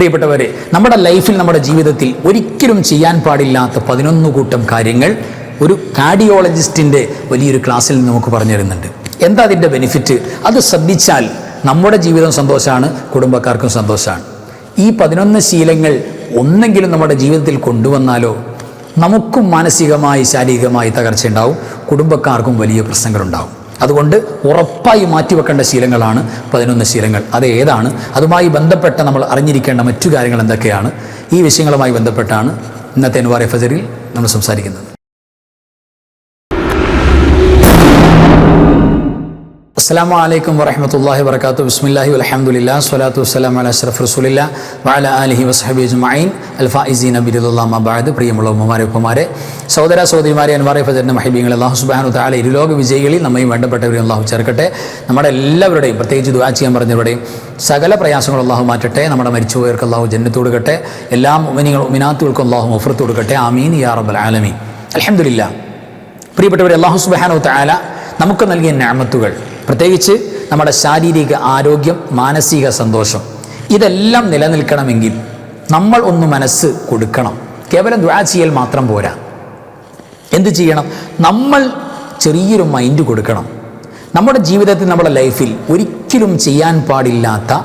പ്രിയപ്പെട്ടവരെ നമ്മുടെ ലൈഫിൽ നമ്മുടെ ജീവിതത്തിൽ ഒരിക്കലും ചെയ്യാൻ പാടില്ലാത്ത പതിനൊന്ന് കൂട്ടം കാര്യങ്ങൾ ഒരു കാർഡിയോളജിസ്റ്റിന്റെ വലിയൊരു ക്ലാസ്സിൽ നമുക്ക് പറഞ്ഞു തരുന്നുണ്ട്. എന്താ അതിന്റെ ബെനിഫിറ്റ് അത് ശ്രദ്ധിച്ചാൽ നമ്മുടെ ജീവിതം സന്തോഷമാണ് കുടുംബക്കാർക്കും സന്തോഷമാണ് ഈ പതിനൊന്ന് ശീലങ്ങൾ ഒന്നെങ്കിലും നമ്മുടെ ജീവിതത്തിൽ കൊണ്ടുവന്നാലോ നമുക്കും മാനസികമായി ശാരീരികമായി തകർച്ചയുണ്ടാവും കുടുംബക്കാർക്കും വലിയ പ്രശ്നങ്ങളുണ്ടാവും. അതുകൊണ്ട് ഉറപ്പായി മാറ്റിവെക്കേണ്ട ശീലങ്ങളാണ് പതിനൊന്ന് ശീലങ്ങൾ. അത് ഏതാണ്? അതുമായി ബന്ധപ്പെട്ട നമ്മൾ അറിഞ്ഞിരിക്കേണ്ട മറ്റു കാര്യങ്ങൾ എന്തൊക്കെയാണ്? ഈ വിഷയങ്ങളുമായി ബന്ധപ്പെട്ടാണ് ഇന്നത്തെ എൻവാർ ഫജറിൽ നമ്മൾ സംസാരിക്കുന്നത്. അസ്സാം വലൈക്കും വറഹമത്തല്ലാഹി വർക്കാത്തു ബിസ്മില്ലാഹി അലഹമുല്ല സ്വലാത്തു വസ്സലാം അല അഷ്റഫ് റസൂലില്ല വാല അലഹി വസ്ഹബി അജ്മൈൻ അൽഫായിസീൻ അബിദുല്ലാ അബാദ് പ്രിയമുള്ള ഉമ്മമാരെ ഉപ്പമാരെ സഹോദര സഹോദരിമാരെ അൻവാറെ ഫജറിന്റെ മഹബീങ്ങൾ അള്ളാഹു സുബാനു താല ഇരുലോക വിജയികളിൽ നമ്മയും വേണ്ടപ്പെട്ടവരെയും അള്ളാഹു ചേർക്കട്ടെ. നമ്മുടെ എല്ലാവരുടെയും പ്രത്യേകിച്ച് ദുവാ ചെയ്യാൻ പറഞ്ഞവരുടെയും സകല പ്രയാസങ്ങൾ അള്ളാഹു മാറ്റട്ടെ. നമ്മുടെ മരിച്ചുപോയവർക്ക് അള്ളാഹു ജന്നത്ത് കൊടുക്കട്ടെ. എല്ലാ മിനിങ്ങൾ മിനാത്തുകൾക്കും അള്ളാഹു മുഫർത്ത് കൊടുക്കട്ടെ. ആമീൻ യാ റബ്ബൽ ആലമീൻ. അലഹമില്ല പ്രിയപ്പെട്ടവരെ അള്ളാഹു സുബാനു താല നമുക്ക് നൽകിയ ഞാമത്തുകൾ പ്രത്യേകിച്ച് നമ്മുടെ ശാരീരിക ആരോഗ്യം മാനസിക സന്തോഷം ഇതെല്ലാം നിലനിൽക്കണമെങ്കിൽ നമ്മൾ ഒന്ന് മനസ്സ് കൊടുക്കണം. കേവലം ദ്വാ ചെയ്യൽ മാത്രം പോരാ. എന്ത് ചെയ്യണം? നമ്മൾ ചെറിയൊരു മൈൻഡ് കൊടുക്കണം. നമ്മുടെ ജീവിതത്തിൽ നമ്മുടെ ലൈഫിൽ ഒരിക്കലും ചെയ്യാൻ പാടില്ലാത്ത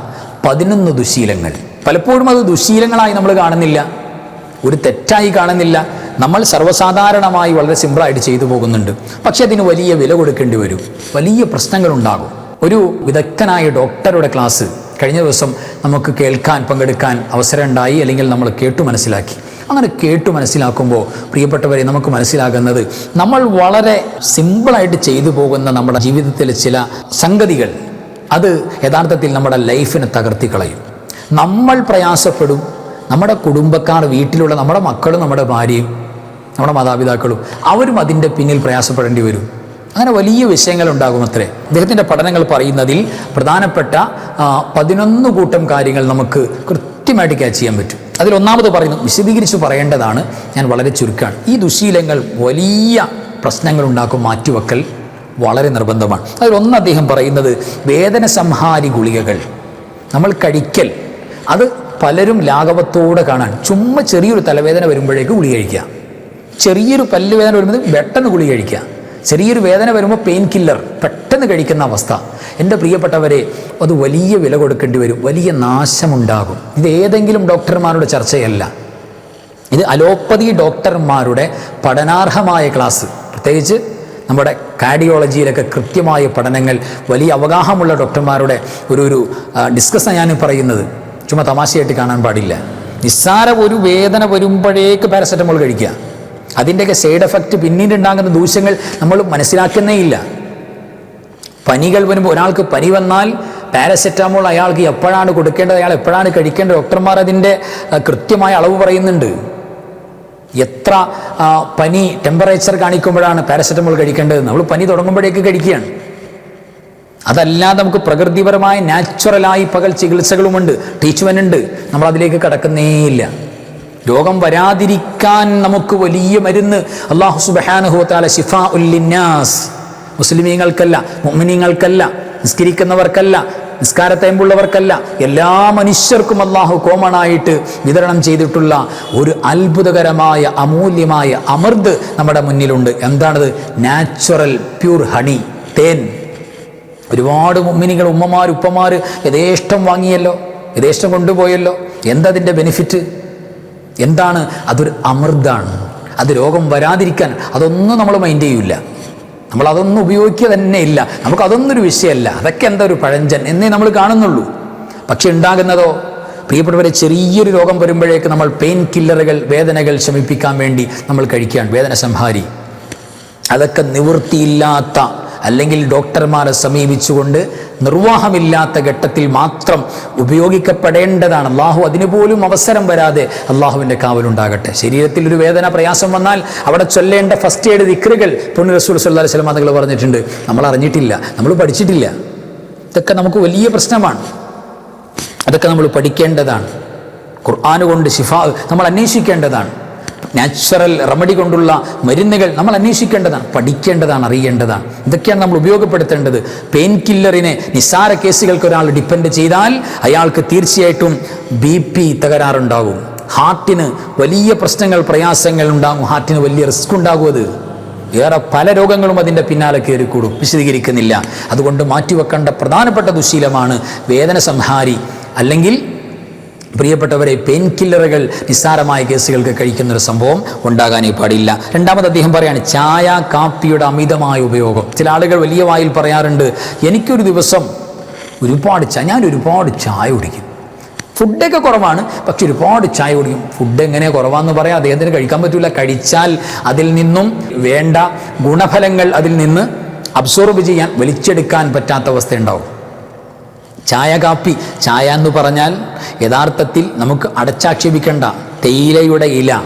പതിനൊന്ന് ദുശീലങ്ങൾ. പലപ്പോഴും അത് ദുശീലങ്ങളായി നമ്മൾ കാണുന്നില്ല. ഒരു തെറ്റായി കാണുന്നില്ല. നമ്മൾ സർവസാധാരണമായി വളരെ സിമ്പിളായിട്ട് ചെയ്തു പോകുന്നുണ്ട്. പക്ഷേ അതിന് വലിയ വില കൊടുക്കേണ്ടി വരും. വലിയ പ്രശ്നങ്ങളുണ്ടാകും. ഒരു വിദഗ്ധനായ ഡോക്ടറുടെ ക്ലാസ് കഴിഞ്ഞ ദിവസം നമുക്ക് കേൾക്കാൻ പങ്കെടുക്കാൻ അവസരമുണ്ടായി. അല്ലെങ്കിൽ നമ്മൾ കേട്ടു മനസ്സിലാക്കി. അങ്ങനെ കേട്ടു മനസ്സിലാക്കുമ്പോൾ പ്രിയപ്പെട്ടവരെ നമുക്ക് മനസ്സിലാകുന്നത് നമ്മൾ വളരെ സിമ്പിളായിട്ട് ചെയ്തു പോകുന്ന നമ്മുടെ ജീവിതത്തിലെ ചില സംഗതികൾ അത് യഥാർത്ഥത്തിൽ നമ്മുടെ ലൈഫിനെ തകർത്തി കളയും നമ്മൾ പ്രയാസപ്പെടും നമ്മുടെ കുടുംബക്കാർ വീട്ടിലുള്ള നമ്മുടെ മക്കളും നമ്മുടെ ഭാര്യയും നമ്മുടെ മാതാപിതാക്കളും അവരും അതിന്റെ പിന്നിൽ പ്രയാസപ്പെടേണ്ടി വരും. അങ്ങനെ വലിയ വിഷയങ്ങൾ ഉണ്ടാകും അത്രേ. അദ്ദേഹത്തിന്റെ പഠനങ്ങൾ പറയുന്നതിൽ പ്രധാനപ്പെട്ട പതിനൊന്ന് കൂട്ടം കാര്യങ്ങൾ നമുക്ക് കൃത്യമായിട്ട് ക്യാച്ച് ചെയ്യാൻ പറ്റും. അതിൽ ഒന്നാമത് പറയുന്നു വിശദീകരിച്ച് പറയേണ്ടതാണ് ഞാൻ വളരെ ചുരുക്കമാണ് ഈ ദുശീലങ്ങൾ വലിയ പ്രശ്നങ്ങൾ ഉണ്ടാക്കും മാറ്റിവെക്കൽ വളരെ നിർബന്ധമാണ്. അതിലൊന്ന് അദ്ദേഹം പറയുന്നത് വേദന സംഹാരി ഗുളികകൾ. നമ്മൾ കഴിക്കൽ. അത് പലരും ലാഘവത്തോടെ കാണാൻ. ചുമ്മാ ചെറിയൊരു തലവേദന വരുമ്പോഴേക്ക് ഗുളി കഴിക്കുക. ചെറിയൊരു പല്ല് വേദന വരുമ്പോൾ പെട്ടെന്ന് ഗുളി കഴിക്കുക. ചെറിയൊരു വേദന വരുമ്പോൾ പെയിൻ കില്ലർ പെട്ടെന്ന് കഴിക്കുന്ന അവസ്ഥ. എന്റെ പ്രിയപ്പെട്ടവരെ അത് വലിയ വില കൊടുക്കേണ്ടി വരും. വലിയ നാശമുണ്ടാകും. ഇത് ഏതെങ്കിലും ഡോക്ടർമാരുടെ ചർച്ചയല്ല. ഇത് അലോപ്പതി ഡോക്ടർമാരുടെ പഠനാർഹമായ ക്ലാസ്. പ്രത്യേകിച്ച് നമ്മുടെ കാർഡിയോളജിയിലൊക്കെ കൃത്യമായ പഠനങ്ങൾ വലിയ അവഗാഹമുള്ള ഡോക്ടർമാരുടെ ഒരു ഒരു ഡിസ്കസ് ഞാൻ പറയുന്നത്. ചുമ്മാ തമാശയായിട്ട് കാണാൻ പാടില്ല. നിസ്സാര ഒരു വേദന വരുമ്പോഴേക്ക് പാരസെറ്റമോൾ കഴിക്കുക. അതിന്റെയൊക്കെ സൈഡ് എഫക്റ്റ് പിന്നീട് ഉണ്ടാകുന്ന ദൂഷ്യങ്ങൾ നമ്മൾ മനസ്സിലാക്കുന്നേ ഇല്ല. പനികൾ വരുമ്പോൾ ഒരാൾക്ക് പനി വന്നാൽ പാരസെറ്റാമോൾ അയാൾക്ക് എപ്പോഴാണ് കൊടുക്കേണ്ടത്? അയാൾ എപ്പോഴാണ് കഴിക്കേണ്ടത്? ഡോക്ടർമാർ അതിന്റെ കൃത്യമായ അളവ് പറയുന്നുണ്ട്. എത്ര പനി ടെമ്പറേച്ചർ കാണിക്കുമ്പോഴാണ് പാരസെറ്റമോൾ കഴിക്കേണ്ടത് നമ്മൾ പനി തുടങ്ങുമ്പോഴേക്ക് കഴിക്കുകയാണ്. അതല്ലാതെ നമുക്ക് പ്രകൃതിപരമായ നാച്ചുറലായി പകൽ ചികിത്സകളുമുണ്ട്. ട്രീറ്റ്മെന്റ് നമ്മൾ അതിലേക്ക് കടക്കുന്നേയില്ല. രോഗം വരാതിരിക്കാൻ നമുക്ക് വലിയ മരുന്ന് അള്ളാഹു സുബാനുഹുത്താല ഷിഫ ഉല്ലിന്നാസ് മുസ്ലിമീങ്ങൾക്കല്ല മുഅ്മിനീങ്ങൾക്കല്ല നിസ്കരിക്കുന്നവർക്കല്ല നിസ്കാരത്തേമ്പുള്ളവർക്കല്ല എല്ലാ മനുഷ്യർക്കും അള്ളാഹു കോമണായിട്ട് വിതരണം ചെയ്തിട്ടുള്ള ഒരു അത്ഭുതകരമായ അമൂല്യമായ അമൃത് നമ്മുടെ മുന്നിലുണ്ട്. എന്താണത്? നാച്ചുറൽ പ്യൂർ ഹണി തേൻ. ഒരുപാട് മുമ്മിനികൾ ഉമ്മമാർ ഉപ്പമാർ യഥേഷ്ടം വാങ്ങിയല്ലോ യഥേഷ്ടം കൊണ്ടുപോയല്ലോ. എന്തതിന്റെ ബെനിഫിറ്റ്? എന്താണ്? അതൊരു അമൃതാണ്. അത് രോഗം വരാതിരിക്കാൻ അതൊന്നും നമ്മൾ മൈൻഡ് ചെയ്യില്ല നമ്മൾ അതൊന്നും ഉപയോഗിക്കുക തന്നെ ഇല്ല. നമുക്ക് അതൊന്നും ഒരു വിഷയമല്ല അതൊക്കെ എന്താ ഒരു പഴഞ്ചൻ എന്നേ നമ്മൾ കാണുന്നുള്ളൂ. പക്ഷെ ഉണ്ടാകുന്നതോ? പ്രിയപ്പെട്ടവരെ ചെറിയൊരു രോഗം വരുമ്പോഴേക്ക് നമ്മൾ പെയിൻ കില്ലറുകൾ വേദനകൾ ശമിപ്പിക്കാൻ വേണ്ടി നമ്മൾ കഴിക്കുകയാണ്. വേദന സംഹാരി അതൊക്കെ നിവൃത്തിയില്ലാത്ത അല്ലെങ്കിൽ ഡോക്ടർമാരെ സമീപിച്ചുകൊണ്ട് നിർവാഹമില്ലാത്ത ഘട്ടത്തിൽ മാത്രം ഉപയോഗിക്കപ്പെടേണ്ടതാണ്. അള്ളാഹു അതിനുപോലും അവസരം വരാതെ അള്ളാഹുവിന്റെ കാവലുണ്ടാകട്ടെ. ശരീരത്തിൽ ഒരു വേദന പ്രയാസം വന്നാൽ അവിടെ ചൊല്ലേണ്ട ഫസ്റ്റ് എയ്ഡ് ദിക്റുകൾ പൊണ്ണു റസൂൽ സല്ലാ സ്വലം നിങ്ങൾ പറഞ്ഞിട്ടുണ്ട്. നമ്മൾ അറിഞ്ഞിട്ടില്ല നമ്മൾ പഠിച്ചിട്ടില്ല. ഇതൊക്കെ നമുക്ക് വലിയ പ്രശ്നമാണ്. അതൊക്കെ നമ്മൾ പഠിക്കേണ്ടതാണ്. ഖുർആൻ കൊണ്ട് നമ്മൾ അന്വേഷിക്കേണ്ടതാണ്. നാച്ചുറൽ റെമഡി കൊണ്ടുള്ള മരുന്നുകൾ നമ്മൾ അന്വേഷിക്കേണ്ടതാണ് പഠിക്കേണ്ടതാണ് അറിയേണ്ടതാണ്. ഇതൊക്കെയാണ് നമ്മൾ ഉപയോഗപ്പെടുത്തേണ്ടത്. പെയിൻ കില്ലറിനെ നിസ്സാര കേസുകൾക്ക് ഒരാൾ ഡിപ്പെൻഡ് ചെയ്താൽ അയാൾക്ക് തീർച്ചയായിട്ടും ബി പി തകരാറുണ്ടാകും. ഹാർട്ടിന് വലിയ പ്രശ്നങ്ങൾ പ്രയാസങ്ങൾ ഉണ്ടാകും. ഹാർട്ടിന് വലിയ റിസ്ക് ഉണ്ടാകും അത്. വേറെ പല രോഗങ്ങളും അതിന്റെ പിന്നാലെ കയറിക്കൂടും. വിശദീകരിക്കുന്നില്ല. അതുകൊണ്ട് മാറ്റിവെക്കേണ്ട പ്രധാനപ്പെട്ട ദുശീലമാണ് വേദന സംഹാരി അല്ലെങ്കിൽ പ്രിയപ്പെട്ടവരെ പെയിൻ കില്ലറുകൾ നിസ്സാരമായ കേസുകൾക്ക് കഴിക്കുന്ന ഒരു സംഭവം ഉണ്ടാകാനേ പാടില്ല. രണ്ടാമത് അദ്ദേഹം പറയാണ് ചായ കാപ്പിയുടെ അമിതമായ ഉപയോഗം. ചില ആളുകൾ വലിയ വായിൽ പറയാറുണ്ട് എനിക്കൊരു ദിവസം ഒരുപാട് ചായ ഞാൻ ഒരുപാട് ചായ കുടിക്കും. ഫുഡൊക്കെ കുറവാണ് പക്ഷെ ഒരുപാട് ചായ കുടിക്കും. ഫുഡ് എങ്ങനെ കുറവാന്ന് പറയാം അദ്ദേഹത്തിന് കഴിക്കാൻ പറ്റില്ല കഴിച്ചാൽ അതിൽ നിന്നും വേണ്ട ഗുണഫലങ്ങൾ അതിൽ നിന്ന് അബ്സോർബ് ചെയ്യാൻ വലിച്ചെടുക്കാൻ പറ്റാത്ത അവസ്ഥ ഉണ്ടാവും. ചായ കാപ്പി ചായ എന്ന് പറഞ്ഞാൽ യഥാർത്ഥത്തിൽ നമുക്ക് അടച്ചാക്ഷേപിക്കേണ്ട തേയിലയുടെ ഇല.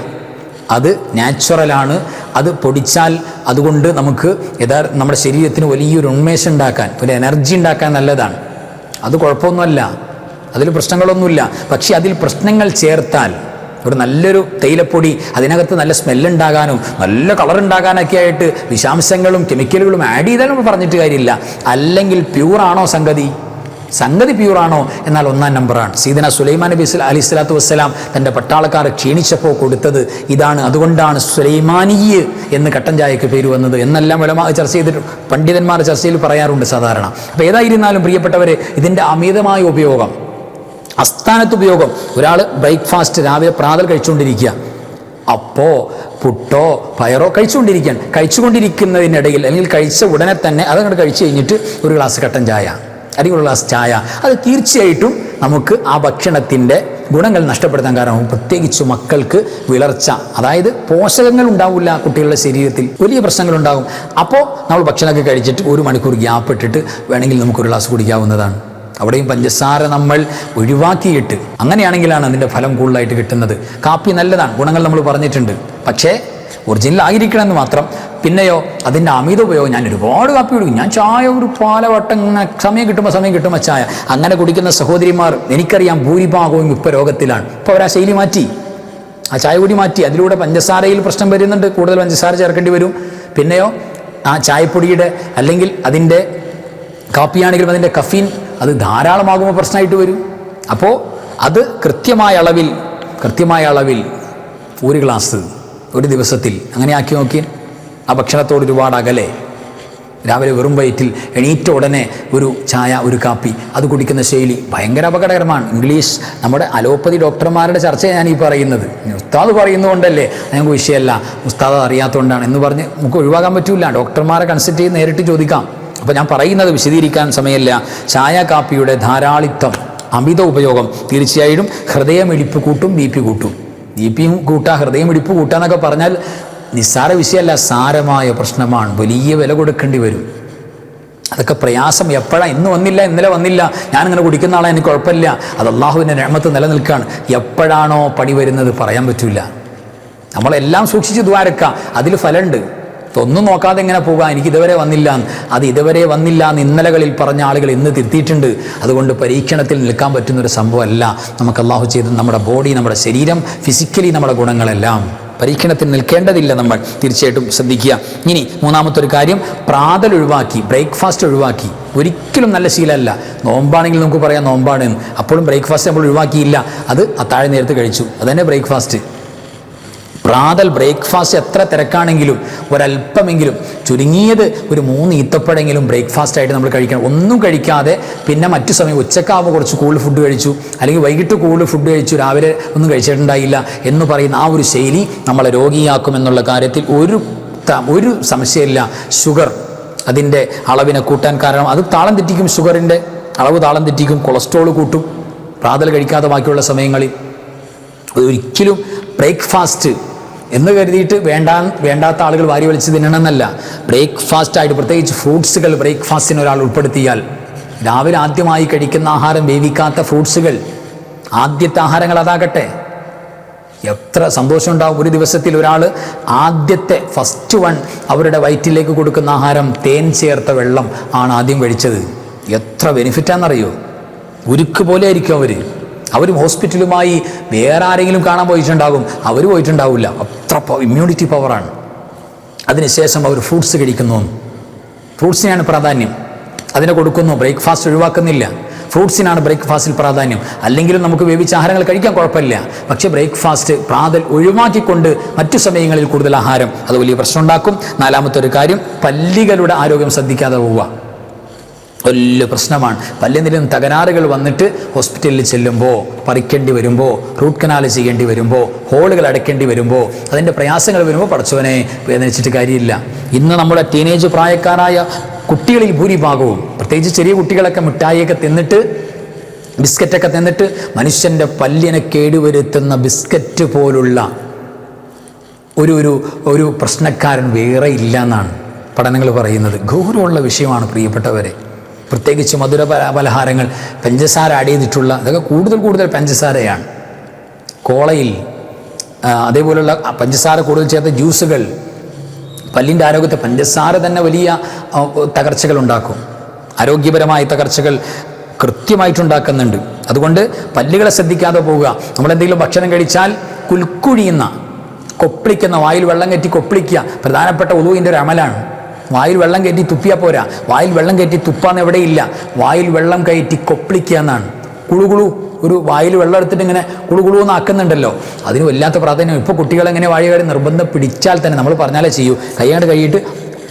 അത് നാച്ചുറലാണ് അത് പൊടിച്ചാൽ അതുകൊണ്ട് നമുക്ക് യഥാർ നമ്മുടെ ശരീരത്തിന് വലിയൊരു ഉന്മേഷം ഉണ്ടാക്കാൻ ഒരു എനർജി ഉണ്ടാക്കാൻ നല്ലതാണ്. അത് കുഴപ്പമൊന്നുമല്ല. അതിൽ പ്രശ്നങ്ങളൊന്നുമില്ല. പക്ഷേ അതിൽ പ്രശ്നങ്ങൾ ചേർത്താൽ ഒരു നല്ലൊരു തേയിലപ്പൊടി അതിനകത്ത് നല്ല സ്മെല്ലുണ്ടാകാനും നല്ല കളർ ഉണ്ടാകാനൊക്കെ ആയിട്ട് വിഷാംശങ്ങളും കെമിക്കലുകളും ആഡ് ചെയ്താലും പറഞ്ഞിട്ട് കാര്യമില്ല. അല്ലെങ്കിൽ പ്യൂറാണോ സംഗതി? സംഗതി പ്യൂറാണോ എന്നാൽ ഒന്നാം നമ്പറാണ് സീദന സുലൈമാൻ നബി അലി സ്വലാത്തു വസ്സലാം തന്റെ പട്ടാളക്കാർ ക്ഷീണിച്ചപ്പോൾ കൊടുത്തത് ഇതാണ്. അതുകൊണ്ടാണ് സുലൈമാനിയ് എന്ന് കട്ടൻ ചായക്ക് പേര് വന്നത് എന്നെല്ലാം വിളമാ ചർച്ച ചെയ്തിട്ട് പണ്ഡിതന്മാർ ചർച്ചയിൽ പറയാറുണ്ട് സാധാരണ. അപ്പോൾ ഏതായിരുന്നാലും പ്രിയപ്പെട്ടവരെ ഇതിന്റെ അമിതമായ ഉപയോഗം അസ്ഥാനത്ത് ഉപയോഗം ഒരാൾ ബ്രേക്ക്ഫാസ്റ്റ് രാവിലെ പ്രാതൽ കഴിച്ചുകൊണ്ടിരിക്കുക. അപ്പോ പുട്ടോ പയറോ കഴിച്ചുകൊണ്ടിരിക്കുകയാണ് കഴിച്ചുകൊണ്ടിരിക്കുന്നതിനിടയിൽ അല്ലെങ്കിൽ കഴിച്ച ഉടനെ തന്നെ അതങ്ങോട്ട് കഴിച്ചു കഴിഞ്ഞിട്ട് ഒരു ഗ്ലാസ് കട്ടൻ ചായ. ഒരു ചായ. അത് തീർച്ചയായിട്ടും നമുക്ക് ആ ഭക്ഷണത്തിന്റെ ഗുണങ്ങൾ നഷ്ടപ്പെടുത്താൻ കാരണം പ്രത്യേകിച്ച് മക്കൾക്ക് വിളർച്ച. അതായത് പോഷകങ്ങൾ ഉണ്ടാവില്ല കുട്ടികളുടെ ശരീരത്തിൽ. വലിയ പ്രശ്നങ്ങളുണ്ടാകും. അപ്പോൾ നമ്മൾ ഭക്ഷണമൊക്കെ കഴിച്ചിട്ട് ഒരു മണിക്കൂർ ഗ്യാപ്പ് ഇട്ടിട്ട് വേണമെങ്കിൽ നമുക്കൊരു ഗ്ലാസ് കുടിക്കാവുന്നതാണ്. അവിടെയും പഞ്ചസാര നമ്മൾ ഒഴിവാക്കിയിട്ട് അങ്ങനെയാണെങ്കിലാണ് അതിന്റെ ഫലം കൂടുതലായിട്ട് കിട്ടുന്നത്. കാപ്പി നല്ലതാണ്. ഗുണങ്ങൾ നമ്മൾ പറഞ്ഞിട്ടുണ്ട്. പക്ഷേ ഒറിജിനൽ ആയിരിക്കണമെന്ന് മാത്രം. പിന്നെയോ അതിന്റെ അമിത ഉപയോഗം ഞാൻ ഒരുപാട് കാപ്പി കുടിക്കും. ഞാൻ ചായ ഒരു പാലവട്ടം ഇങ്ങനെ സമയം കിട്ടുമ്പോൾ സമയം കിട്ടുമ്പോൾ ചായ. അങ്ങനെ കുടിക്കുന്ന സഹോദരിമാർ എനിക്കറിയാം ഭൂരിഭാഗവും ഇപ്പോൾ രോഗത്തിലാണ്. ഇപ്പോൾ അവർ ആ ശൈലി മാറ്റി. ആ ചായ കൂടി മാറ്റി. അതിലൂടെ പഞ്ചസാരയിൽ പ്രശ്നം വരുന്നുണ്ട്. കൂടുതൽ പഞ്ചസാര ചേർക്കേണ്ടി വരും. പിന്നെയോ ആ ചായപ്പൊടിയുടെ അല്ലെങ്കിൽ അതിന്റെ കാപ്പിയാണെങ്കിലും അതിന്റെ കഫീൻ അത് ധാരാളമാകുമ്പോൾ പ്രശ്നമായിട്ട് വരും. അപ്പോൾ അത് കൃത്യമായ അളവിൽ കൃത്യമായ അളവിൽ ഒരു ഗ്ലാസ് ഒരു ദിവസത്തിൽ. അങ്ങനെ ആക്കി നോക്കി ആ ഭക്ഷണത്തോട് ഒരുപാട് അകലെ. രാവിലെ വെറും വയറ്റിൽ എണീറ്റ ഉടനെ ഒരു ചായ ഒരു കാപ്പി അത് കുടിക്കുന്ന ശൈലി ഭയങ്കര അപകടകരമാണ്. ഇംഗ്ലീഷ് നമ്മുടെ അലോപ്പതി ഡോക്ടർമാരുടെ ചർച്ചയാണ് ഞാൻ ഈ പറയുന്നത് ഉസ്താദ് പറയുന്നതുകൊണ്ടല്ലേ ഞങ്ങൾക്ക് വിഷയമല്ല. ഉസ്താദ് അറിയാത്തതുകൊണ്ടാണ് എന്ന് പറഞ്ഞ് നമുക്ക് ഒഴിവാക്കാൻ പറ്റില്ല ഡോക്ടർമാരെ കൺസൾട്ട് ചെയ്ത് നേരിട്ട് ചോദിക്കാം. അപ്പോൾ ഞാൻ പറയുന്നത് വിശദീകരിക്കാൻ സമയമില്ല. ചായ കാപ്പിയുടെ ധാരാളിത്തം അമിത ഉപയോഗം തീർച്ചയായും ഹൃദയമിടിപ്പ് കൂട്ടും ബി പി കൂട്ടും. ബി കൂട്ടാം ഹൃദയം ഹൃദയമിടിപ്പ് കൂട്ടാന്നൊക്കെ പറഞ്ഞാൽ നിസ്സാര വിഷയമല്ല സാരമായ പ്രശ്നമാണ്. വലിയ വില കൊടുക്കേണ്ടി വരും. അതൊക്കെ പ്രയാസം. എപ്പോഴാണ് ഇന്ന് വന്നില്ല ഇന്നലെ വന്നില്ല. ഞാനിങ്ങനെ കുടിക്കുന്ന ആളെ എനിക്ക് കുഴപ്പമില്ല. അത് അള്ളാഹുവിന്റെ രമത്ത് നിലനിൽക്കുകയാണ് എപ്പോഴാണോ പണി വരുന്നത് പറയാൻ പറ്റില്ല നമ്മളെല്ലാം സൂക്ഷിച്ച് ദ്വാരക്ക. അതിൽ ഫലമുണ്ട്. ഒന്നും നോക്കാതെ എങ്ങനെ പോകാം? എനിക്ക് ഇതുവരെ വന്നില്ല. അത് ഇതുവരെ വന്നില്ല എന്ന് ഇന്നലകളിൽ പറഞ്ഞ ആളുകൾ ഇന്ന് തിരുത്തിയിട്ടുണ്ട്. അതുകൊണ്ട് പരീക്ഷണത്തിൽ നിൽക്കാൻ പറ്റുന്ന ഒരു സംഭവമല്ല. നമുക്ക് അള്ളാഹു ചെയ്ത് നമ്മുടെ ബോഡി നമ്മുടെ ശരീരം ഫിസിക്കലി നമ്മുടെ ഗുണങ്ങളെല്ലാം. പരീക്ഷണത്തിൽ നിൽക്കേണ്ടതില്ല നമ്മൾ. തീർച്ചയായിട്ടും ശ്രദ്ധിക്കുക. ഇനി മൂന്നാമത്തെ ഒരു കാര്യം. പ്രാതൽ ഒഴിവാക്കി ബ്രേക്ക്ഫാസ്റ്റ് ഒഴിവാക്കി. ഒരിക്കലും നല്ല ശീലമല്ല. നോമ്പാണെങ്കിൽ നമുക്ക് പറയാം നോമ്പാണ്. അപ്പോഴും ബ്രേക്ക്ഫാസ്റ്റ് നമ്മൾ ഒഴിവാക്കിയില്ല. അത് അത്താഴ നേരത്ത് കഴിച്ചു. അതന്നെ ബ്രേക്ക്ഫാസ്റ്റ് പ്രാതൽ ബ്രേക്ക്ഫാസ്റ്റ് എത്ര തിരക്കാണെങ്കിലും ഒരല്പമെങ്കിലും ചുരുങ്ങിയത് ഒരു മൂന്ന് ഈത്തപ്പഴെങ്കിലും ബ്രേക്ക്ഫാസ്റ്റ് ആയിട്ട് നമ്മൾ കഴിക്കണം. ഒന്നും കഴിക്കാതെ പിന്നെ മറ്റു സമയം ഉച്ചക്കാവുമ്പോൾ കുറച്ച് കൂടുതൽ ഫുഡ് കഴിച്ചു അല്ലെങ്കിൽ വൈകിട്ട് കൂടുതൽ ഫുഡ് കഴിച്ചു രാവിലെ ഒന്നും കഴിച്ചിട്ടുണ്ടായില്ല എന്ന് പറയുന്ന ആ ഒരു ശൈലി നമ്മളെ രോഗിയാക്കുമെന്നുള്ള കാര്യത്തിൽ ഒരു ഒരു സംശയമില്ല. ഷുഗർ അതിന്റെ അളവിനെ കൂട്ടാൻ കാരണം അത് താളം തെറ്റിക്കും ഷുഗറിന്റെ അളവ് താളം തെറ്റിക്കും കൊളസ്ട്രോൾ കൂട്ടും. പ്രാതൽ കഴിക്കാതെ ബാക്കിയുള്ള സമയങ്ങളിൽ. ഒരിക്കലും ബ്രേക്ക്ഫാസ്റ്റ് എന്ന് കരുതിയിട്ട് വേണ്ട വേണ്ടാത്ത ആളുകൾ വാരി വലിച്ച് തിന്നണമെന്നല്ല. ബ്രേക്ക്ഫാസ്റ്റ് ആയിട്ട് പ്രത്യേകിച്ച് ഫ്രൂട്ട്സുകൾ ബ്രേക്ക്ഫാസ്റ്റിന് ഒരാൾ ഉൾപ്പെടുത്തിയാൽ രാവിലെ ആദ്യമായി കഴിക്കുന്ന ആഹാരം വേവിക്കാത്ത ഫ്രൂട്ട്സുകൾ ആദ്യത്തെ ആഹാരങ്ങൾ അതാകട്ടെ. എത്ര സന്തോഷം ഉണ്ടാവും. ഒരു ദിവസത്തിൽ ഒരാൾ ആദ്യത്തെ ഫസ്റ്റ് വൺ അവരുടെ വയറ്റിലേക്ക് കൊടുക്കുന്ന ആഹാരം തേൻ ചേർത്ത വെള്ളം ആണ് ആദ്യം കഴിച്ചത്. എത്ര ബെനിഫിറ്റാണെന്നറിയോ ഉരുക്ക് പോലെ ആയിരിക്കും അവർ അവരും ഹോസ്പിറ്റലുമായി വേറെ ആരെങ്കിലും കാണാൻ പോയിട്ടുണ്ടാകും. അവർ പോയിട്ടുണ്ടാവില്ല. അത്ര ഇമ്മ്യൂണിറ്റി പവറാണ് അതിനുശേഷം അവർ ഫ്രൂട്ട്സ് കഴിക്കുന്നു. ഫ്രൂട്ട്സിനാണ് പ്രാധാന്യം. അതിനെ കൊടുക്കുന്നു. ബ്രേക്ക്ഫാസ്റ്റ് ഒഴിവാക്കുന്നില്ല. ഫ്രൂട്ട്സിനാണ് ബ്രേക്ക്ഫാസ്റ്റിൽ പ്രാധാന്യം. അല്ലെങ്കിലും നമുക്ക് വേവിച്ച ആഹാരങ്ങൾ കഴിക്കാൻ കുഴപ്പമില്ല. പക്ഷേ ബ്രേക്ക്ഫാസ്റ്റ് പ്രാതൽ ഒഴിവാക്കിക്കൊണ്ട് മറ്റു സമയങ്ങളിൽ കൂടുതൽ ആഹാരം. അത് വലിയ പ്രശ്നം ഉണ്ടാക്കും നാലാമത്തെ ഒരു കാര്യം പല്ലികളുടെ ആരോഗ്യം ശ്രദ്ധിക്കാതെ പോവുക. വലിയ പ്രശ്നമാണ്. പല്ലിനിലും തകരാറുകൾ വന്നിട്ട് ഹോസ്പിറ്റലിൽ ചെല്ലുമ്പോൾ പറിക്കേണ്ടി വരുമ്പോൾ റൂട്ട് കനാൽ ചെയ്യേണ്ടി വരുമ്പോൾ ഹോളുകൾ അടയ്ക്കേണ്ടി വരുമ്പോൾ അതിന്റെ പ്രയാസങ്ങൾ വരുമ്പോൾ പഠിച്ചവനെ വേദനിച്ചിട്ട് കാര്യമില്ല. ഇന്ന് നമ്മുടെ ടീനേജ് പ്രായക്കാരായ കുട്ടികളിൽ ഭൂരിഭാഗവും പ്രത്യേകിച്ച് ചെറിയ കുട്ടികളൊക്കെ മിഠായിയൊക്കെ തിന്നിട്ട് ബിസ്ക്കറ്റൊക്കെ തിന്നിട്ട് മനുഷ്യന്റെ പല്ലിനെ കേടുവരുത്തുന്ന ബിസ്ക്കറ്റ് പോലുള്ള ഒരു ഒരു ഒരു പ്രശ്നക്കാരൻ വേറെ ഇല്ല എന്നാണ് പഠനങ്ങൾ പറയുന്നത്. ഗൗരവമുള്ള വിഷയമാണ് പ്രിയപ്പെട്ടവരെ. പ്രത്യേകിച്ച് മധുര പലഹാരങ്ങൾ പഞ്ചസാര ആഡ് ചെയ്തിട്ടുള്ള അതൊക്കെ കൂടുതൽ കൂടുതൽ പഞ്ചസാരയാണ്. കോളയിൽ അതേപോലെയുള്ള പഞ്ചസാര കൂടുതൽ ചേർത്ത ജ്യൂസുകൾ പല്ലിന്റെ ആരോഗ്യത്തെ പഞ്ചസാര തന്നെ വലിയ തകർച്ചകൾ ഉണ്ടാക്കും. ആരോഗ്യപരമായ തകർച്ചകൾ കൃത്യമായിട്ടുണ്ടാക്കുന്നുണ്ട്. അതുകൊണ്ട് പല്ലുകളെ ശ്രദ്ധിക്കാതെ പോവുക. നമ്മളെന്തെങ്കിലും ഭക്ഷണം കഴിച്ചാൽ കുൽക്കുഴിയുന്ന കൊപ്പിളിക്കുന്ന വായിൽ വെള്ളം കയറ്റി കൊപ്പിളിക്കുക പ്രധാനപ്പെട്ട ഉദുവിന്റെ ഒരു അമലാണ്. വായിൽ വെള്ളം കയറ്റി തുപ്പിയാൽ പോരാ. വായിൽ വെള്ളം കയറ്റി തുപ്പാന്ന് എവിടെയില്ല വായിൽ വെള്ളം കയറ്റി കൊപ്പിളിക്കുക എന്നാണ്. കുളുകുളു ഒരു വായിൽ വെള്ളം എടുത്തിട്ട് ഇങ്ങനെ കുളുകുളു എന്ന് ആക്കുന്നുണ്ടല്ലോ. അതിന് വല്ലാത്ത പ്രാധാന്യം. ഇപ്പോൾ കുട്ടികളെങ്ങനെ വാഴകാരി നിർബന്ധം പിടിച്ചാൽ തന്നെ നമ്മൾ പറഞ്ഞാലേ ചെയ്യൂ. കൈയാണ്ട് കഴിയിട്ട്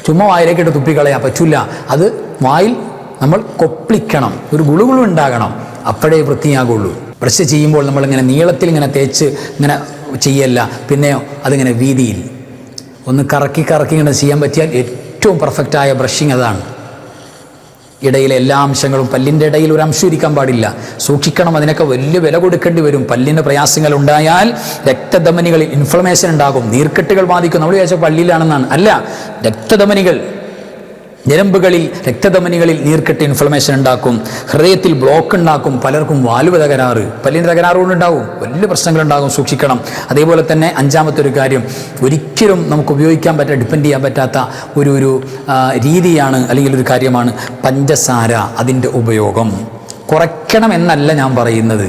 ചുമ്മാ വായിലേക്ക് വായിലേക്കിട്ട് തുപ്പിക്കളയാൻ പറ്റില്ല അത് വായിൽ നമ്മൾ കൊപ്പിളിക്കണം. ഒരു ഗുളുകുളു ഉണ്ടാകണം. അപ്പോഴേ വൃത്തിയാകുള്ളൂ. ബ്രഷ് ചെയ്യുമ്പോൾ നമ്മളിങ്ങനെ നീളത്തിൽ ഇങ്ങനെ തേച്ച് ഇങ്ങനെ ചെയ്യല്ല. പിന്നെയോ അതിങ്ങനെ വീതിയിൽ. ഒന്ന് കറക്കി കറക്കി ഇങ്ങനെ ചെയ്യാൻ പറ്റിയാൽ ഏറ്റവും പെർഫെക്റ്റായ ബ്രഷിങ് അതാണ്. ഇടയിലെ എല്ലാ അംശങ്ങളും പല്ലിന്റെ ഇടയിൽ ഒരു അംശം ഇരിക്കാൻ പാടില്ല. സൂക്ഷിക്കണം അതിനൊക്കെ വലിയ വില കൊടുക്കേണ്ടി വരും. പല്ലിന് പ്രയാസങ്ങൾ ഉണ്ടായാൽ രക്തധമനികളിൽ ഇൻഫ്ലമേഷൻ ഉണ്ടാകും. നീർക്കെട്ടുകൾ ബാധിക്കും. നമ്മൾ വിചാരിച്ച പള്ളിയിലാണെന്നാണ്. അല്ല രക്തധമനികൾ ഞരമ്പുകളിൽ രക്തധമനികളിൽ നീർക്കെട്ട് ഇൻഫ്ലമേഷൻ ഉണ്ടാക്കും. ഹൃദയത്തിൽ ബ്ലോക്ക് ഉണ്ടാക്കും. പലർക്കും വാൽവ് തകരാറ്. പല്ലിന് തകരാറുകൊണ്ടുണ്ടാവും വലിയ പ്രശ്നങ്ങളുണ്ടാകും. സൂക്ഷിക്കണം. അതേപോലെ തന്നെ അഞ്ചാമത്തെ ഒരു കാര്യം ഒരിക്കലും നമുക്ക് ഉപയോഗിക്കാൻ പറ്റാ ഡിപ്പെൻഡ് ചെയ്യാൻ പറ്റാത്ത ഒരു ഒരു രീതിയാണ് അല്ലെങ്കിൽ ഒരു കാര്യമാണ് പഞ്ചസാര അതിന്റെ ഉപയോഗം. കുറയ്ക്കണം എന്നല്ല ഞാൻ പറയുന്നത്.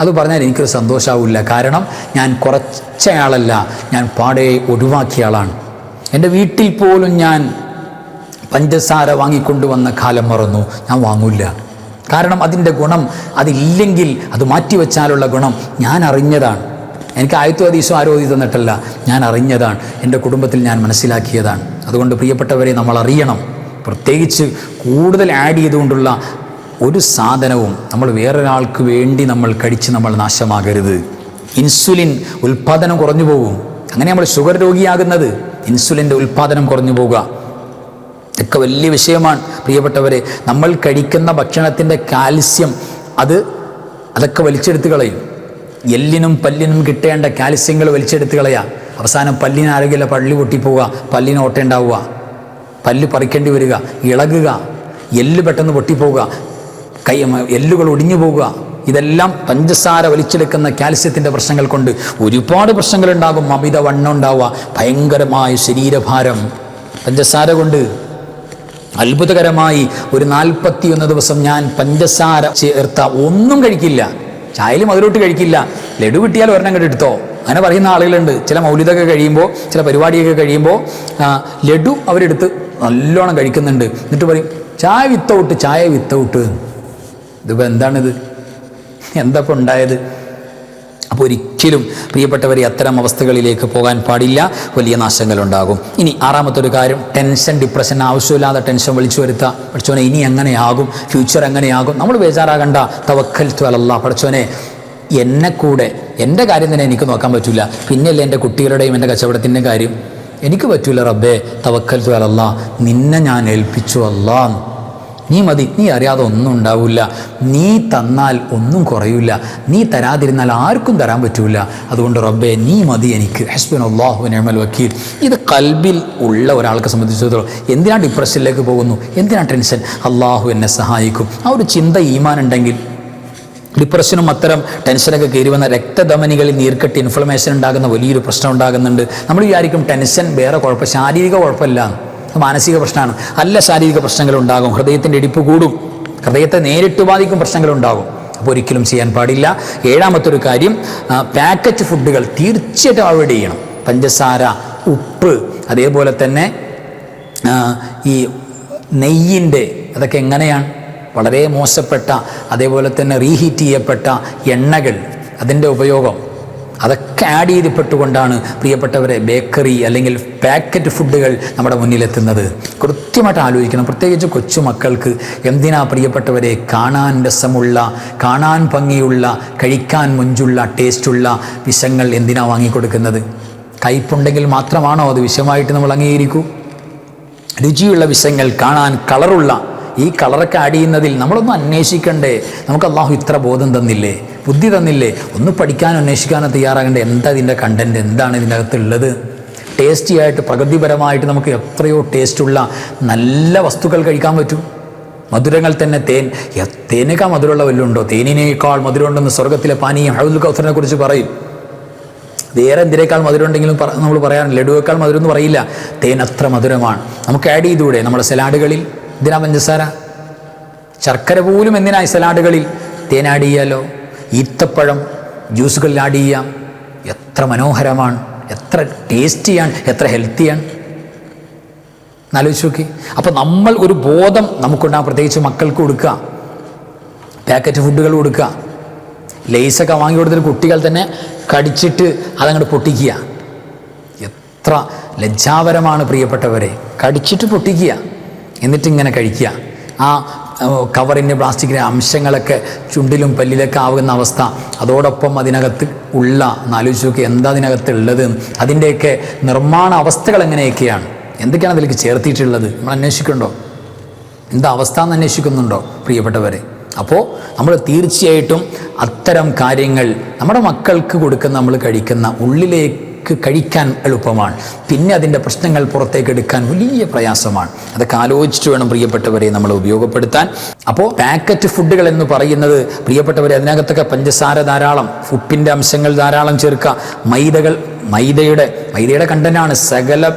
അത് പറഞ്ഞാൽ എനിക്കൊരു സന്തോഷമാവില്ല കാരണം ഞാൻ കുറച്ചയാളല്ല. ഞാൻ പാടെ ഒഴിവാക്കിയ ആളാണ്. എന്റെ വീട്ടിൽ പോലും ഞാൻ പഞ്ചസാര വാങ്ങിക്കൊണ്ടുവന്ന കാലം മറന്നു. ഞാൻ വാങ്ങൂല കാരണം അതിന്റെ ഗുണം അതില്ലെങ്കിൽ അത് മാറ്റിവെച്ചാലുള്ള ഗുണം ഞാൻ അറിഞ്ഞതാണ്. എനിക്ക് ആയത്തു അതീശോ ആരോധി തന്നിട്ടല്ല ഞാൻ അറിഞ്ഞതാണ്. എന്റെ കുടുംബത്തിൽ ഞാൻ മനസ്സിലാക്കിയതാണ്. അതുകൊണ്ട് പ്രിയപ്പെട്ടവരെ നമ്മൾ അറിയണം. പ്രത്യേകിച്ച് കൂടുതൽ ആഡ് ചെയ്തുകൊണ്ടുള്ള ഒരു സാധനവും നമ്മൾ വേറൊരാൾക്ക് വേണ്ടി നമ്മൾ കഴിച്ച് നമ്മൾ നാശമാകരുത്. ഇൻസുലിൻ ഉൽപ്പാദനം കുറഞ്ഞു പോകും. അങ്ങനെ നമ്മൾ ഷുഗർ രോഗിയാകുന്നത്. ഇൻസുലിന്റെ ഉൽപ്പാദനം കുറഞ്ഞു പോകുക ഇതൊക്കെ വലിയ വിഷയമാണ്. പ്രിയപ്പെട്ടവരെ നമ്മൾ കഴിക്കുന്ന ഭക്ഷണത്തിന്റെ കാൽസ്യം അത് അതൊക്കെ വലിച്ചെടുത്ത് കളയും. എല്ലിനും പല്ലിനും കിട്ടേണ്ട കാൽസ്യങ്ങൾ വലിച്ചെടുത്ത് കളയാം. അവസാനം പല്ലിന് ആരോഗ്യമില്ല പള്ളി പൊട്ടിപ്പോവുക പല്ലിന് ഓട്ടയുണ്ടാവുക പല്ല് പറിക്കേണ്ടി വരിക ഇളകുക എല്ല് പെട്ടെന്ന് പൊട്ടിപ്പോവുക കൈ എല്ലുകൾ ഒടിഞ്ഞു പോവുക. ഇതെല്ലാം പഞ്ചസാര വലിച്ചെടുക്കുന്ന കാൽസ്യത്തിന്റെ പ്രശ്നങ്ങൾ കൊണ്ട് ഒരുപാട് പ്രശ്നങ്ങളുണ്ടാകും അമിത വണ്ണം ഉണ്ടാവുക ഭയങ്കരമായ ശരീരഭാരം. പഞ്ചസാര കൊണ്ട് അത്ഭുതകരമായി ഒരു നാൽപ്പത്തിയൊന്ന് ദിവസം ഞാൻ പഞ്ചസാര ചേർത്ത ഒന്നും കഴിക്കില്ല. ചായയിൽ മധുരോട്ട് കഴിക്കില്ല. ലഡു കിട്ടിയാൽ ഒരെണ്ണം കണ്ട് എടുത്തോ. അങ്ങനെ പറയുന്ന ആളുകളുണ്ട്. ചില മൗലിതൊക്കെ കഴിയുമ്പോൾ ചില പരിപാടിയൊക്കെ കഴിയുമ്പോൾ ലഡു അവരെടുത്ത് നല്ലോണം കഴിക്കുന്നുണ്ട്. എന്നിട്ട് പറയും ചായ വിത്തൗട്ട് ചായ വിത്തൗട്ട്. ഇതിപ്പോൾ എന്താണിത്? എന്താ ഇപ്പോൾ ഉണ്ടായത്? അപ്പോൾ ഒരിക്കലും പ്രിയപ്പെട്ടവരെ അത്തരം അവസ്ഥകളിലേക്ക് പോകാൻ പാടില്ല. വലിയ നാശങ്ങളുണ്ടാകും. ഇനി ആറാമത്തെ ഒരു കാര്യം ടെൻഷൻ ഡിപ്രഷൻ ആവശ്യമില്ലാതെ ടെൻഷൻ വിളിച്ചു വരുത്തുക പഠിച്ചോനെ ഇനി എങ്ങനെയാകും ഫ്യൂച്ചർ എങ്ങനെയാകും നമ്മൾ ബേജാറാകണ്ട. തവക്കൽ ത്വലല്ല പഠിച്ചോനെ എന്നെ കൂടെ എന്റെ കാര്യം തന്നെ എനിക്ക് നോക്കാൻ പറ്റില്ല. പിന്നെയല്ലേ എന്റെ കുട്ടികളുടെയും എന്റെ കച്ചവടത്തിന്റെ കാര്യം? എനിക്ക് പറ്റൂല റബ്ബേ. തവക്കൽ ത്വലല്ല നിന്നെ ഞാൻ ഏൽപ്പിച്ചു അല്ലാ നീ മതി നീ അറിയാതെ ഒന്നും ഉണ്ടാവില്ല നീ തന്നാൽ ഒന്നും കുറയില്ല നീ തരാതിരുന്നാൽ ആർക്കും തരാൻ പറ്റില്ല അതുകൊണ്ട് റബ്ബെ നീ മതി എനിക്ക്. ഹസ്ബൻ അള്ളാഹു നിയമൽ വക്കീൽ. ഇത് കൽബിൽ ഉള്ള ഒരാൾക്ക് സംബന്ധിച്ചിടത്തോളം എന്തിനാണ് ഡിപ്രഷനിലേക്ക് പോകുന്നു? എന്തിനാണ് ടെൻഷൻ? അള്ളാഹു എന്നെ സഹായിക്കും. ആ ഒരു ചിന്ത ഈമാൻ ഉണ്ടെങ്കിൽ ഡിപ്രഷനും അത്തരം ടെൻഷനൊക്കെ കയറി വന്ന രക്തധമനികളിൽ നീർക്കെട്ട് ഇൻഫ്ലമേഷൻ ഉണ്ടാകുന്ന വലിയൊരു പ്രശ്നം ഉണ്ടാകുന്നുണ്ട്. നമ്മൾ വിചാരിക്കും ടെൻഷൻ വേറെ കുഴപ്പം ശാരീരിക കുഴപ്പമില്ല. മാനസിക പ്രശ്നമാണ്. അല്ല ശാരീരിക പ്രശ്നങ്ങൾ ഉണ്ടാകും ഹൃദയത്തിന്റെ ഇടിപ്പ് കൂടും. ഹൃദയത്തെ നേരിട്ട് ബാധിക്കും പ്രശ്നങ്ങളുണ്ടാകും. അപ്പോൾ ഒരിക്കലും ചെയ്യാൻ പാടില്ല. ഏഴാമത്തെ ഒരു കാര്യം പാക്കറ്റ് ഫുഡുകൾ തീർച്ചയായിട്ടും അവോയ്ഡ് ചെയ്യണം. പഞ്ചസാര ഉപ്പ് അതേപോലെ തന്നെ ഈ നെയ്യിന്റെ അതൊക്കെ എങ്ങനെയാണ്? വളരെ മോശപ്പെട്ട അതേപോലെ തന്നെ റീഹീറ്റ് ചെയ്യപ്പെട്ട എണ്ണകൾ അതിന്റെ ഉപയോഗം. അതൊക്കെ ആഡ് ചെയ്തിപ്പെട്ടുകൊണ്ടാണ് പ്രിയപ്പെട്ടവരെ ബേക്കറി അല്ലെങ്കിൽ പാക്കറ്റ് ഫുഡുകൾ നമ്മുടെ മുന്നിലെത്തുന്നത്. കൃത്യമായിട്ട് ആലോചിക്കണം. പ്രത്യേകിച്ച് കൊച്ചുമക്കൾക്ക് എന്തിനാ പ്രിയപ്പെട്ടവരെ കാണാൻ രസമുള്ള കാണാൻ ഭംഗിയുള്ള കഴിക്കാൻ മുഞ്ചുള്ള ടേസ്റ്റുള്ള വിഷങ്ങൾ എന്തിനാ വാങ്ങിക്കൊടുക്കുന്നത്? കയ്പുണ്ടെങ്കിൽ മാത്രമാണോ അത് വിഷമായിട്ട് നമ്മൾ അംഗീകരിക്കൂ? രുചിയുള്ള വിഷങ്ങൾ കാണാൻ കളറുള്ള ഈ കളറൊക്കെ ആഡ് ചെയ്യുന്നതിൽ നമ്മളൊന്നും അന്വേഷിക്കണ്ടേ? നമുക്ക് അള്ളാഹു ഇത്ര ബോധം തന്നില്ലേ? ബുദ്ധി തന്നില്ലേ? ഒന്ന് പഠിക്കാനോ അന്വേഷിക്കാനോ തയ്യാറാകണ്ടേ? എന്താ ഇതിന്റെ കണ്ടന്റ് എന്താണ് ഇതിന്റെ അകത്തുള്ളത് ടേസ്റ്റി ആയിട്ട് പ്രകൃതിപരമായിട്ട് നമുക്ക് എത്രയോ ടേസ്റ്റുള്ള നല്ല വസ്തുക്കൾ കഴിക്കാൻ പറ്റും. മധുരങ്ങൾ തന്നെ തേൻ. തേനേക്കാൾ മധുരമുള്ള വല്ലതും ഉണ്ടോ തേനിനേക്കാൾ മധുരമുണ്ടെന്ന് സ്വർഗത്തിലെ പാനീയം ഹൗദുൽ കൗസറിനെ കുറിച്ച് പറയും. വേറെ എന്തിനേക്കാൾ മധുരമുണ്ടെങ്കിലും നമ്മൾ പറയാൻ ലഡുവേക്കാൾ മധുരം എന്ന് പറയില്ല. തേൻ അത്ര മധുരമാണ്. നമുക്ക് ആഡ് ചെയ്തുകൂടെ നമ്മുടെ സലാഡുകളിൽ? എന്തിനാ പഞ്ചസാര ശർക്കര പോലും എന്തിനാ സലാഡുകളിൽ തേൻ ആഡ് ചെയ്യാലോ ഈത്തപ്പഴം ജ്യൂസുകളിൽ ആഡ് ചെയ്യാം എത്ര മനോഹരമാണ് എത്ര ടേസ്റ്റിയാണ് എത്ര ഹെൽത്തിയാണ്. എന്നാലോചിച്ച് നോക്കി. അപ്പോൾ നമ്മൾ ഒരു ബോധം നമുക്കുണ്ടാകും പ്രത്യേകിച്ച് മക്കൾക്ക് കൊടുക്കുക. പാക്കറ്റ് ഫുഡുകൾ കൊടുക്കുക. ലേസൊക്കെ വാങ്ങി കൊടുത്തിട്ട് കുട്ടികൾ തന്നെ കടിച്ചിട്ട് അതങ്ങോട്ട് പൊട്ടിക്കുക. എത്ര ലജ്ജാപരമാണ് പ്രിയപ്പെട്ടവരെ. കടിച്ചിട്ട് പൊട്ടിക്കുക. എന്നിട്ട് ഇങ്ങനെ കഴിക്കുക. ആ കവറിന്റെ പ്ലാസ്റ്റിക്കിന്റെ അംശങ്ങളൊക്കെ ചുണ്ടിലും പല്ലിലൊക്കെ ആവുന്ന അവസ്ഥ അതോടൊപ്പം അതിനകത്ത് ഉള്ള എന്നാലോചിച്ച് നോക്കി എന്താ അതിനകത്ത് ഉള്ളത് അതിന്റെയൊക്കെ നിർമ്മാണ അവസ്ഥകൾ എങ്ങനെയൊക്കെയാണ്? എന്തൊക്കെയാണ് അതിലേക്ക് ചേർത്തിയിട്ടുള്ളത്? നമ്മൾ അന്വേഷിക്കുന്നുണ്ടോ? എന്താ അവസ്ഥ എന്ന് അന്വേഷിക്കുന്നുണ്ടോ? പ്രിയപ്പെട്ടവരെ അപ്പോൾ നമ്മൾ തീർച്ചയായിട്ടും അത്തരം കാര്യങ്ങൾ നമ്മുടെ മക്കൾക്ക് കൊടുക്കുന്ന നമ്മൾ കഴിക്കുന്ന ഉള്ളിലേക്ക് കഴിക്കാൻ എളുപ്പമാണ്. പിന്നെ അതിന്റെ പ്രശ്നങ്ങൾ പുറത്തേക്ക് എടുക്കാൻ വലിയ പ്രയാസമാണ്. അതൊക്കെ ആലോചിച്ചിട്ട് വേണം പ്രിയപ്പെട്ടവരെ നമ്മൾ ഉപയോഗപ്പെടുത്താൻ. അപ്പോൾ പാക്കറ്റ് ഫുഡുകൾ എന്ന് പറയുന്നത് പ്രിയപ്പെട്ടവരെ അതിനകത്തൊക്കെ പഞ്ചസാര ധാരാളം ഉപ്പിന്റെ അംശങ്ങൾ ധാരാളം ചേർക്കുക. മൈദകൾ മൈദയുടെ മൈദയുടെ കണ്ടനാണ് സകല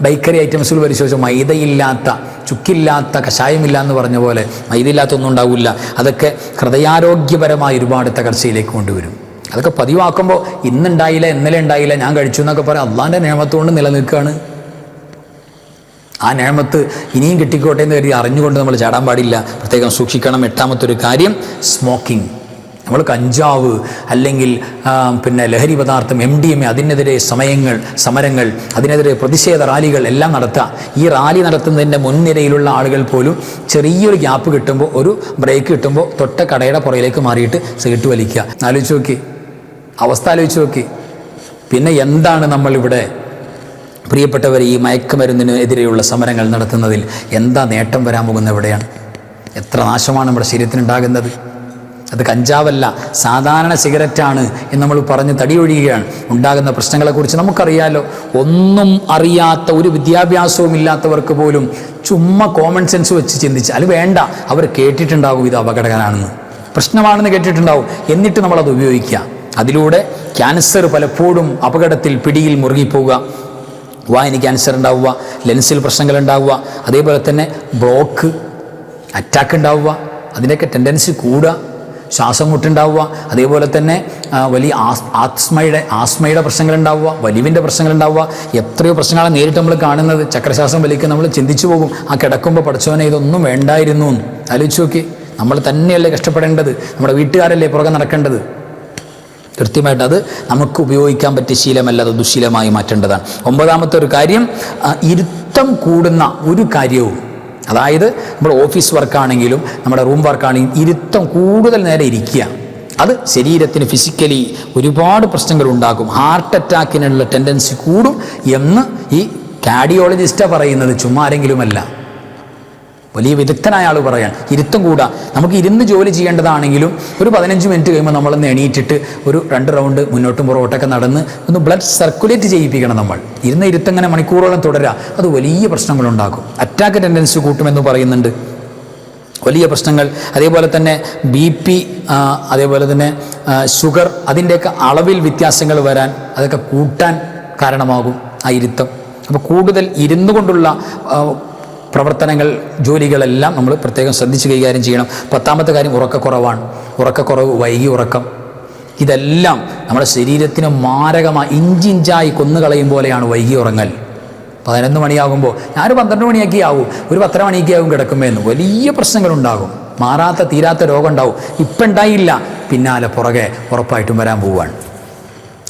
ബേക്കറി ഐറ്റംസുകൾ പരിശോധിച്ചു മൈദയില്ലാത്ത ചുക്കില്ലാത്ത കഷായമില്ല എന്ന് പറഞ്ഞ പോലെ മൈദയില്ലാത്ത ഒന്നും ഉണ്ടാവില്ല. അതൊക്കെ ഹൃദയാരോഗ്യപരമായ ഒരുപാട് തകർച്ചയിലേക്ക് കൊണ്ടുവരും. അതൊക്കെ പതിവാക്കുമ്പോൾ ഇന്നുണ്ടായില്ല ഇന്നലെ ഉണ്ടായില്ല ഞാൻ കഴിച്ചു എന്നൊക്കെ പറയാം. അള്ളാന്റെ നിയമത്തുകൊണ്ട് നിലനിൽക്കുകയാണ് ആ നേമത്ത് ഇനിയും കിട്ടിക്കോട്ടെ എന്ന് കരുതി അറിഞ്ഞുകൊണ്ട് നമ്മൾ ചാടാൻ പാടില്ല. പ്രത്യേകം സൂക്ഷിക്കണം. എട്ടാമത്തെ ഒരു കാര്യം സ്മോക്കിംഗ് നമ്മൾ കഞ്ചാവ് അല്ലെങ്കിൽ പിന്നെ ലഹരി പദാർത്ഥം എം ഡി എം എ അതിനെതിരെ സമയങ്ങൾ സമരങ്ങൾ അതിനെതിരെ പ്രതിഷേധ റാലികൾ എല്ലാം നടത്തുക. ഈ റാലി നടത്തുന്നതിന്റെ മുൻനിരയിലുള്ള ആളുകൾ പോലും ചെറിയൊരു ഗ്യാപ്പ് കിട്ടുമ്പോൾ ഒരു ബ്രേക്ക് കിട്ടുമ്പോൾ തൊട്ട കടയുടെ പുറയിലേക്ക് മാറിയിട്ട് സീറ്റ് വലിക്കുക. ആലോചിച്ച് നോക്കി അവസ്ഥ ആലോചിച്ച് നോക്കി. പിന്നെ എന്താണ് നമ്മളിവിടെ പ്രിയപ്പെട്ടവർ ഈ മയക്കുമരുന്നിന് എതിരെയുള്ള സമരങ്ങൾ നടത്തുന്നതിൽ എന്താ നേട്ടം വരാൻ പോകുന്ന എവിടെയാണ്? എത്ര നാശമാണ് നമ്മുടെ ശരീരത്തിനുണ്ടാകുന്നത്? അത് കഞ്ചാവല്ല സാധാരണ സിഗരറ്റാണ് എന്ന് നമ്മൾ പറഞ്ഞ് തടിയൊഴിയുകയാണ്. ഉണ്ടാകുന്ന പ്രശ്നങ്ങളെക്കുറിച്ച് നമുക്കറിയാലോ. ഒന്നും അറിയാത്ത ഒരു വിദ്യാഭ്യാസവും ഇല്ലാത്തവർക്ക് പോലും ചുമ്മാ കോമൺ സെൻസ് വെച്ച് ചിന്തിച്ച് അത് വേണ്ട. അവർ കേട്ടിട്ടുണ്ടാകും ഇത് അപകടകരമാണെന്ന്. പ്രശ്നമാണെന്ന് കേട്ടിട്ടുണ്ടാവും എന്നിട്ട് നമ്മളത് ഉപയോഗിക്കുക. അതിലൂടെ ക്യാൻസർ പലപ്പോഴും അപകടത്തിൽ പിടിയിൽ മുറുകിപ്പോവുക. വായന ക്യാൻസർ ഉണ്ടാവുക ലെൻസിൽ പ്രശ്നങ്ങൾ ഉണ്ടാവുക അതേപോലെ തന്നെ ബ്ലോക്ക് അറ്റാക്ക് ഉണ്ടാവുക അതിന്റെയൊക്കെ ടെൻഡൻസി കൂടുക ശ്വാസം മുട്ടുണ്ടാവുക അതേപോലെ തന്നെ വലിയ ആസ് ആസ്മയുടെ ആസ്മയുടെ പ്രശ്നങ്ങൾ ഉണ്ടാവുക വലിവിന്റെ പ്രശ്നങ്ങൾ ഉണ്ടാവുക എത്രയോ പ്രശ്നങ്ങളാണ് നേരിട്ട് നമ്മൾ കാണുന്നത്. ചക്രശ്വാസം വലിക്കുക നമ്മൾ ചിന്തിച്ചു പോകും ആ കിടക്കുമ്പോൾ പഠിച്ചവനെ ഇതൊന്നും വേണ്ടായിരുന്നു എന്ന്. ആലോചിച്ച് നോക്കി നമ്മൾ തന്നെയല്ലേ കഷ്ടപ്പെടേണ്ടത്? നമ്മുടെ വീട്ടുകാരല്ലേ പുറകെ നടക്കേണ്ടത്? കൃത്യമായിട്ട് അത് നമുക്ക് ഉപയോഗിക്കാൻ പറ്റിയ ശീലമല്ല അത് ദുശീലമായി മാറ്റേണ്ടതാണ്. ഒമ്പതാമത്തെ ഒരു കാര്യം ഇരുത്തം കൂടുന്ന ഒരു കാര്യവും അതായത് നമ്മൾ ഓഫീസ് വർക്കാണെങ്കിലും നമ്മുടെ റൂം വർക്കാണെങ്കിലും ഇരുത്തം കൂടുതൽ നേരം ഇരിക്കുക. അത് ശരീരത്തിന് ഫിസിക്കലി ഒരുപാട് പ്രശ്നങ്ങൾ ഉണ്ടാക്കും. ഹാർട്ട് അറ്റാക്കിനുള്ള ടെൻഡൻസി കൂടും എന്ന് ഈ കാർഡിയോളജിസ്റ്റാണ് പറയുന്നത് ചുമ്മാ ആരെങ്കിലുമല്ല. വലിയ വിദഗ്ധനായ ആൾ പറയാൻ. ഇരുത്തും കൂടാ. നമുക്ക് ഇരുന്ന് ജോലി ചെയ്യേണ്ടതാണെങ്കിലും ഒരു പതിനഞ്ച് മിനിറ്റ് കഴിയുമ്പോൾ നമ്മളൊന്ന് എണീറ്റിട്ട് ഒരു രണ്ട് റൗണ്ട് മുന്നോട്ടും പുറകോട്ടൊക്കെ നടന്ന് ഒന്ന് ബ്ലഡ് സർക്കുലേറ്റ് ചെയ്യിപ്പിക്കണം നമ്മൾ. ഇരുന്ന് ഇരുത്തങ്ങനെ മണിക്കൂറോളം തുടരുക അത് വലിയ പ്രശ്നങ്ങളുണ്ടാക്കും. അറ്റാക്ക് ടെൻഡൻസി കൂട്ടുമെന്ന് പറയുന്നുണ്ട്. വലിയ പ്രശ്നങ്ങൾ. അതേപോലെ തന്നെ ബി പി അതേപോലെ തന്നെ ഷുഗർ അതിന്റെയൊക്കെ അളവിൽ വ്യത്യാസങ്ങൾ വരാൻ അതൊക്കെ കൂട്ടാൻ കാരണമാകും ആ ഇരുത്തം. അപ്പോൾ കൂടുതൽ ഇരുന്നു കൊണ്ടുള്ള പ്രവർത്തനങ്ങൾ ജോലികളെല്ലാം നമ്മൾ പ്രത്യേകം ശ്രദ്ധിച്ച് കൈകാര്യം ചെയ്യണം. പത്താമത്തെ കാര്യം ഉറക്കക്കുറവാണ്. ഉറക്കക്കുറവ് വൈകി ഉറക്കം. ഇതെല്ലാം നമ്മുടെ ശരീരത്തിന് മാരകമായി ഇഞ്ചിഞ്ചായി കൊന്നുകളയും പോലെയാണ് വൈകി ഉറങ്ങൽ. പതിനൊന്ന് മണിയാകുമ്പോൾ ഞാനൊരു പന്ത്രണ്ട് മണിയൊക്കെ ആവും. ഒരു പത്തര മണിയൊക്കെ ആവും കിടക്കുമ്പോൾ വലിയ പ്രശ്നങ്ങളുണ്ടാകും. മാറാത്ത തീരാത്ത രോഗം ഉണ്ടാവും ഇപ്പം ഉണ്ടായില്ല. പിന്നാലെ പുറകെ ഉറപ്പായിട്ടും വരാൻ പോവുകയാണ്.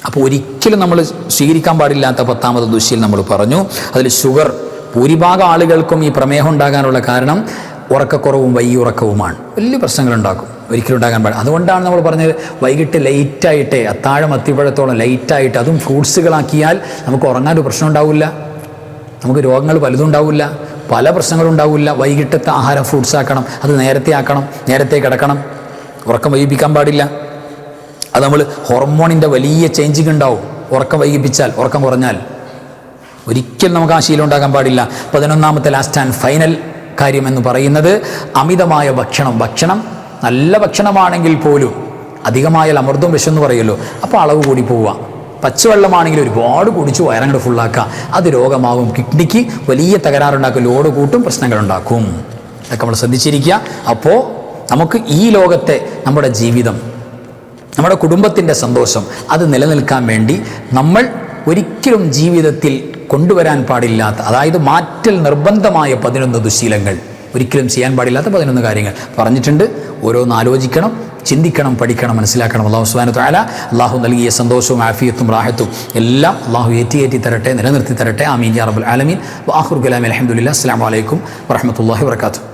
അപ്പോൾ ഒരിക്കലും നമ്മൾ സ്വീകരിക്കാൻ പാടില്ലാത്ത പത്താമത് ദുശ്ശീൽ നമ്മൾ പറഞ്ഞു അതിൽ ഷുഗർ ഭൂരിഭാഗം ആളുകൾക്കും ഈ പ്രമേഹം ഉണ്ടാകാനുള്ള കാരണം ഉറക്കക്കുറവും വൈകുറക്കവുമാണ് വലിയ പ്രശ്നങ്ങളുണ്ടാക്കും. ഒരിക്കലും ഉണ്ടാകാൻ പാടില്ല. അതുകൊണ്ടാണ് നമ്മൾ പറഞ്ഞത് വൈകിട്ട് ലൈറ്റായിട്ടേ അത്താഴം അത്തിപ്പഴത്തോളം ലൈറ്റായിട്ട് അതും ഫ്രൂട്ട്സുകളാക്കിയാൽ നമുക്ക് ഉറങ്ങാൻ പ്രശ്നം ഉണ്ടാവില്ല. നമുക്ക് രോഗങ്ങൾ പലതും ഉണ്ടാവില്ല. പല പ്രശ്നങ്ങളും ഉണ്ടാവില്ല. വൈകിട്ടത്തെ ആഹാരം ഫ്രൂട്ട്സ് ആക്കണം. അത് നേരത്തെ ആക്കണം. നേരത്തെ കിടക്കണം. ഉറക്കം വൈകിപ്പിക്കാൻ പാടില്ല. അത് നമ്മൾ ഹോർമോണിന്റെ വലിയ ചേഞ്ചിങ് ഉണ്ടാവും. ഉറക്കം വൈകിപ്പിച്ചാൽ ഉറക്കം കുറഞ്ഞാൽ. ഒരിക്കലും നമുക്ക് ആ ശീലം ഉണ്ടാക്കാൻ പാടില്ല. പതിനൊന്നാമത്തെ ലാസ്റ്റ് ആൻഡ് ഫൈനൽ കാര്യം എന്ന് പറയുന്നത് അമിതമായ ഭക്ഷണം. ഭക്ഷണം നല്ല ഭക്ഷണമാണെങ്കിൽ പോലും അധികമായ അമൃതം വിഷം എന്ന് പറയുമല്ലോ. അപ്പോൾ അളവ് കൂടി പോവുക. പച്ചവെള്ളമാണെങ്കിൽ ഒരുപാട് കുടിച്ച് വയറങ്ങൾ ഫുള്ളാക്കുക അത് രോഗമാകും. കിഡ്നിക്ക് വലിയ തകരാറുണ്ടാക്കും. ലോഡ് കൂട്ടും പ്രശ്നങ്ങളുണ്ടാക്കും അതൊക്കെ നമ്മൾ ശ്രദ്ധിച്ചിരിക്കുക. അപ്പോൾ നമുക്ക് ഈ ലോകത്തെ നമ്മുടെ ജീവിതം നമ്മുടെ കുടുംബത്തിന്റെ സന്തോഷം അത് നിലനിൽക്കാൻ വേണ്ടി നമ്മൾ ഒരിക്കലും ജീവിതത്തിൽ കൊണ്ടുവരാൻ പാടില്ലാത്ത അതായത് മാറ്റൽ നിർബന്ധമായ പതിനൊന്ന് ദുശീലങ്ങൾ. ഒരിക്കലും ചെയ്യാൻ പാടില്ലാത്ത പതിനൊന്ന് കാര്യങ്ങൾ. പറഞ്ഞിട്ടുണ്ട് ഓരോന്ന് ആലോചിക്കണം ചിന്തിക്കണം പഠിക്കണം മനസ്സിലാക്കണം. അള്ളാഹു സുബാന താല അള്ളാഹു നൽകിയ സന്തോഷവും ആഫിയത്തും റാഹത്തും എല്ലാം അള്ളാഹു ഏറ്റി ഏറ്റി തരട്ടെ നിലനിർത്തി തരട്ടെ. ആമീൻ യാ ആലമീൻ. വാഹുർ ഗലാമി അലഹമുല്ല അസ്സാം വലൈക്കും വറഹമത്തല്ലാഹി വർക്കാത്തു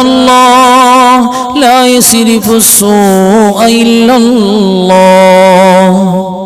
الله لا يصرف السوء إلا الله